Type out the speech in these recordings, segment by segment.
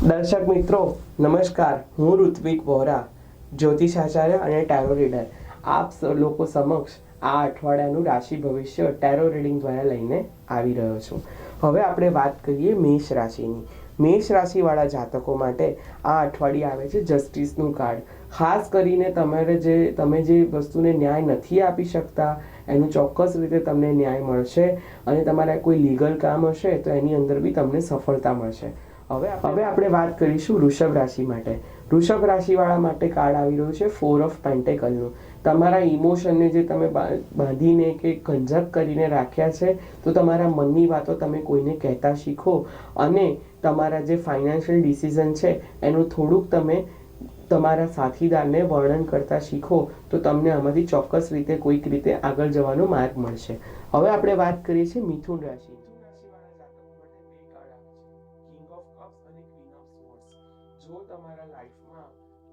દર્શક મિત્રો, નમસ્કાર. હું ઋત્વિક વોરા જ્યોતિષાચાર્ય અને ટેરો રીડર આપ લોકો સમક્ષ આ અઠવાડિયાનું રાશિ ભવિષ્ય ટેરો રીડિંગ દ્વારા લઈને આવી રહ્યો છું. હવે આપણે વાત કરીએ મેષ રાશિની. મેષ રાશિવાળા જાતકો માટે આ અઠવાડિયે આવે છે જસ્ટિસનું કાર્ડ ખાસ કરીને તમારે જે, તમે જે વસ્તુને ન્યાય નથી આપી શકતા, એનું ચોક્કસ રીતે તમને ન્યાય મળશે અને તમારા કોઈ લીગલ કામ હશે તો એની અંદર બી તમને સફળતા મળશે. હવે હવે આપણે વાત કરીશું વૃષભ રાશિ માટે. વૃષભ રાશિવાળા માટે કાર્ડ આવી રહ્યું છે ફોર ઓફ પેન્ટેકલનું તમારા ઇમોશનને જે તમે બાંધીને કે કંજક કરીને રાખ્યા છે, તો તમારા મનની વાતો તમે કોઈને કહેતા શીખો. અને તમારા જે ફાઇનાન્શિયલ ડિસિઝન છે, એનું થોડુંક તમે તમારા સાથીદારને વર્ણન કરતા શીખો, તો તમને આમાંથી ચોક્કસ રીતે કોઈક રીતે આગળ જવાનો માર્ગ મળશે. હવે આપણે વાત કરીએ છીએ મિથુન રાશિ.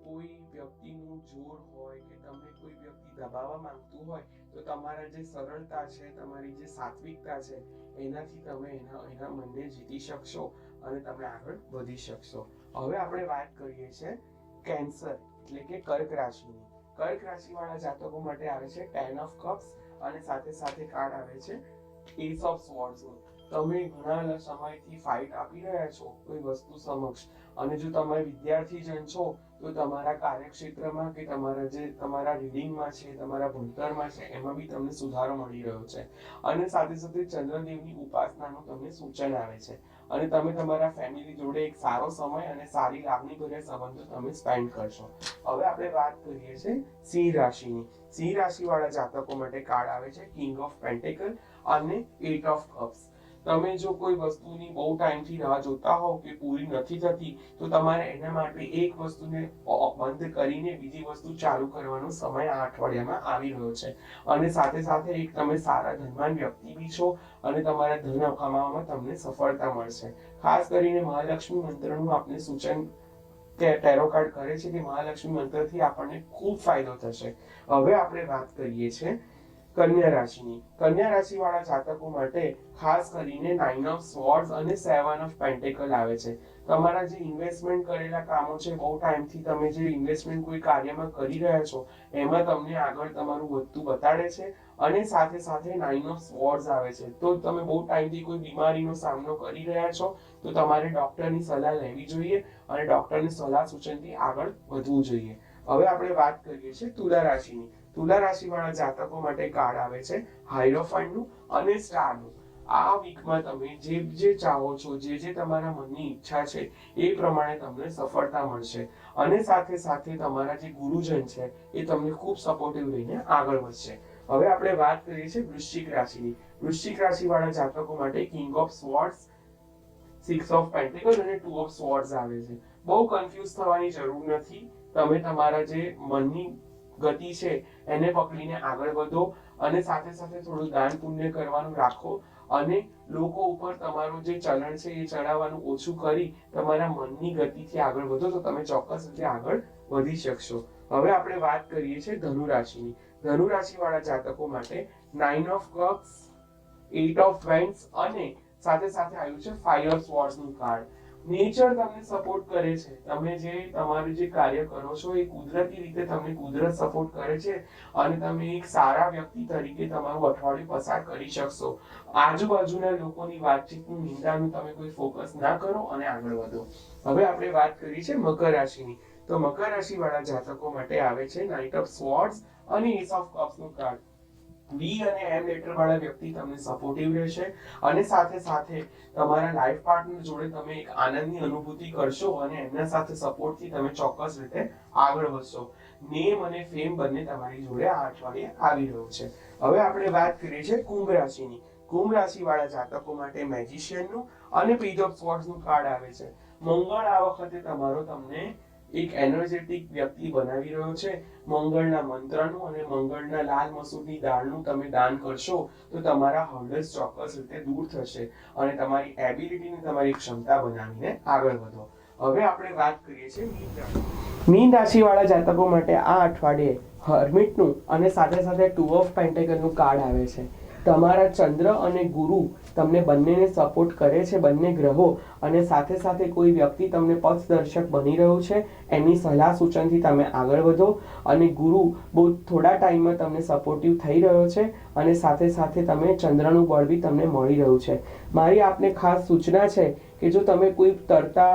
કોઈ વ્યક્તિનું જોર હોય કે તમને કોઈ વ્યક્તિ દબાવવા માંગતું હોય, તો તમારા જે સરળતા છે, તમારી જે સાત્વિકતા છે, એનાથી તમે એના એના મનને જીતી શકશો અને તમે આગળ વધી શકશો. હવે આપણે વાત કરીએ છીએ કેન્સર, એટલે કે કર્ક રાશિની. કર્ક રાશિવાળા જાતકો માટે આવે છે ટેન ઓફ કપ્સ અને સાથે સાથે કાર્ડ આવે છે એસ ઓફ સ્વોર્ડ્સનું તમે ઘણા સમયથી ફાઇટ આપી રહ્યા છો કોઈ વસ્તુ સમક્ષ અને જો તમે વિદ્યાર્થી જન છો તો તમારા કાર્યક્ષેત્રમાં કે તમારા જે તમારા રીડિંગમાં છે, તમારા ભણતરમાં છે, એમાં બી તમને સુધારો મળી રહ્યો છે. અને સાથે સાથે ચંદ્રદેવની ઉપાસનાનું તમને સૂચન આવે છે. અને તમે તમારા ફેમિલી જોડે એક સારો સમય અને સારી લાગણીભર્યા સંબંધો તમે સ્પેન્ડ કરશો. હવે આપણે વાત કરીએ છીએ સિંહ રાશિની. સિંહ રાશિવાળા જાતકો માટે કાર્ડ આવે છે કિંગ ઓફ પેન્ટેકલ અને એટ ઓફ કપ્સ તમે જો કોઈ વસ્તુની બહુ ટાઈમથી રાહ જોતા હો કે પૂરી નથી થતી, તો તમારે એના માટે એક વસ્તુને બંધ કરીને બીજી વસ્તુ ચાલુ કરવાનો સમય આ અઠવાડિયામાં આવી રહ્યો છે. અને સાથે સાથે એક તમે સારા ધનવાન વ્યક્તિ બી છો અને તમારા ધન કમાવામાં તમને સફળતા મળશે. ખાસ કરીને મહાલક્ષ્મી મંત્રનું આપને સૂચન ટેરો કાર્ડ કરે છે કે મહાલક્ષ્મી મંત્રથી આપણને ખૂબ ફાયદો થશે. હવે આપણે વાત કરીએ છીએ કન્યા રાશિની. કન્યા રાશિ વાળા જાતકો માટે ખાસ કરીને નાઇન ઓફ સ્વોર્ડ્સ અને સેવન ઓફ પેન્ટેકલ આવે છે. તમારા જે ઇન્વેસ્ટમેન્ટ કરેલા કામો છે, બહુ ટાઈમથી તમે જે ઇન્વેસ્ટમેન્ટ કોઈ કાર્યમાં કરી રહ્યા છો, એમાં તમને આગળ તમારું વધતું બતાડે છે અને સાથે સાથે નાઇન ઓફ સ્વોર્ડ્સ આવે છે. તો તમે બહુ ટાઈમથી કોઈ બીમારીનો સામનો કરી રહ્યા છો, તો તમારે ડોક્ટરની સલાહ લેવી જોઈએ અને ડૉક્ટરની સલાહ સૂચનથી આગળ વધવું જોઈએ. હવે આપણે વાત કરીએ છીએ તુલા રાશિની. તુલા રાશિવાળા જાતકો માટે કાર્ડ આવે છે હાઇરોફાઇનનું અને સ્ટારનું. આ વીકમાં તમે જે જે ચાહો છો, જે જે તમારા મનની ઈચ્છા છે, એ પ્રમાણે તમને સફળતા મળશે. અને સાથે સાથે તમારા જે ગુરુજન છે, એ તમને ખૂબ સપોર્ટિવ રહીને આગળ વધશે. હવે આપણે વાત કરીએ છીએ વૃશ્ચિક રાશિની. વૃશ્ચિક રાશિવાળા જાતકો માટે king of swords six of pentacle અને ટુ ઓફ સ્વોર્ડ્સ આવે છે. બહુ કન્ફ્યુઝ થવાની જરૂર નથી. તમે તમારા જે મનની ગતિ છે, એને પકડીને આગળ વધો અને સાથે સાથે થોડું દાન પુણ્ય કરવાનું રાખો અને લોકો ઉપર તમારું જે ચલણ છે, એ ચડાવવાનું ઓછું કરી તમારા મનની ગતિથી આગળ વધો તો તમે ચોક્કસ રીતે આગળ વધી શકશો. હવે આપણે વાત કરીએ છીએ ધનુ રાશિની ધનુ રાશિવાળા જાતકો માટે nine of cups eight of wands અને સાથે સાથે આવ્યું છે ઓફ સ્વોર્ડ્સનું કાર્ડ નેચર તમને સપોર્ટ કરે છે. તમે જે તમારું જે કાર્ય કરો છો, એ કુદરતી રીતે તમને કુદરત સપોર્ટ કરે છે અને તમે એક સારા વ્યક્તિ તરીકે તમારું અઠવાડિયું પસાર કરી શકશો. આજુબાજુના લોકોની વાતચીતની નિંદાનું તમે કોઈ ફોકસ ના કરો અને આગળ વધો. હવે આપણે વાત કરી છે મકર રાશિની. તો મકર રાશિ વાળા જાતકો માટે આવે છે નાઇટ ઓફ સ્વોર્ડ્સ અને એસ ઓફ કપ્સનું કાર્ડ બી અને એમ લેટર વાળા વ્યક્તિ તમને સપોર્ટિવ રહેશે અને સાથે સાથે તમારા લાઈફ પાર્ટનર જોડે તમે એક આનંદની અનુભૂતિ કરશો અને એમના સાથે સપોર્ટથી તમે ચોક્કસ રીતે આગળ વધશો. નેમ અને ફેમ બંને તમારી જોડે આ અઠવાડિયે આવી રહ્યું છે. હવે આપણે વાત કરીએ છીએ કુંભ રાશિની. કુંભ રાશિ વાળા જાતકો માટે મેજિશિયનનું અને પેજ ઓફ સ્વોર્ડ્સનું કાર્ડ આવે છે. મંગળ આ વખતે તમારો તમને એક એનર્જેટિક વ્યક્તિ બનાવી રહ્યો છે. મંગળના મંત્રનું અને મંગળના લાલ મસૂરની દાળનું તમે દાન કરશો તો તમારા હર્ડલ્સ ચોક્કસ રીતે દૂર થશે અને તમારી એબિલિટીને તમારી ક્ષમતા બનાવીને આગળ વધો. હવે આપણે વાત કરીએ છીએ મીન રાશિ. મીન રાશિવાળા જાતકો માટે આ અઠવાડિયે હર્મિટનું અને સાથે સાથે ટુ ઓફ પેન્ટેકલનું કાર્ડ આવે છે. તમારા ચંદ્ર અને ગુરુ તમને બંનેને સપોર્ટ કરે છે, બંને ગ્રહો. અને સાથે સાથે કોઈ વ્યક્તિ તમને પથદર્શક બની રહ્યું છે, એની સલાહ સૂચનથી તમે આગળ વધો. અને ગુરુ બહુ થોડા ટાઈમમાં તમને સપોર્ટિવ થઈ રહ્યો છે અને સાથે સાથે તમે ચંદ્રનું બળ બી તમને મળી રહ્યું છે. મારી આપને ખાસ સૂચના છે કે જો તમે કોઈ તરતા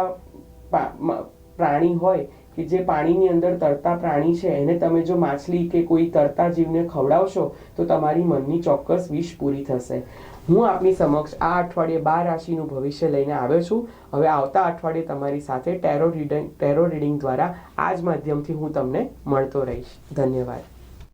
પ્રાણી હોય કે જે પાણીની અંદર તરતા પ્રાણી છે, એને તમે જો માછલી કે કોઈ તરતા જીવને ખવડાવશો, તો તમારી મનની ચોક્કસ વિશ પૂરી થશે. હું આપની સમક્ષ આ અઠવાડિયે બાર રાશિનું ભવિષ્ય લઈને આવ્યો છું. હવે આવતા અઠવાડિયે તમારી સાથે ટેરો રીડિંગ ટેરો રીડિંગ દ્વારા આ જ માધ્યમથી હું તમને મળતો રહીશ. ધન્યવાદ.